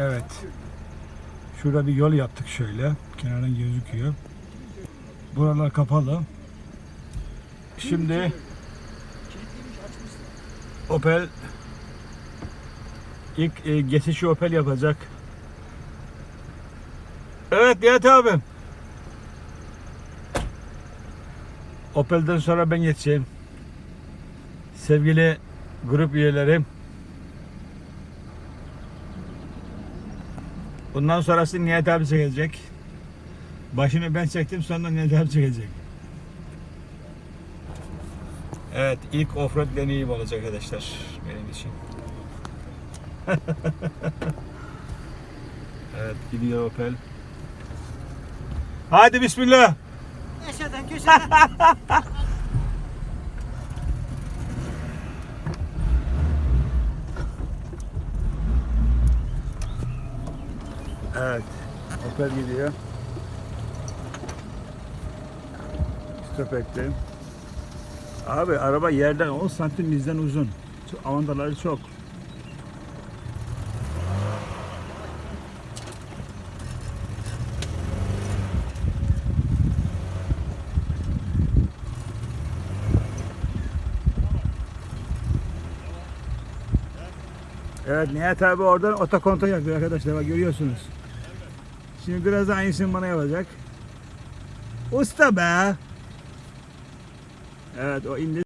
Evet. Şurada bir yol yaptık şöyle. Kenardan gözüküyor. Buralar kapalı. Şimdi Opel ilk e, geçişi Opel yapacak. Evet Nihat abim. Opel'den sonra ben geçeceğim. Sevgili grup üyelerim. Bundan sonrası Nihat abi çekecek. Başını ben çektim sonra Nihat abi çekecek. Evet ilk offroad deneyim olacak arkadaşlar benim için. evet gidiyor Opel. Hadi bismillah. Köşeden köşeden. Evet. Opel gidiyor. Stop etti. Abi araba yerden 10 santim bizden uzun. Avantaları çok. Evet Nihat abi oradan otokonta yapıyor arkadaşlar bak görüyorsunuz. Şimdi biraz aynısını bana yapacak. Usta be. Evet o indi.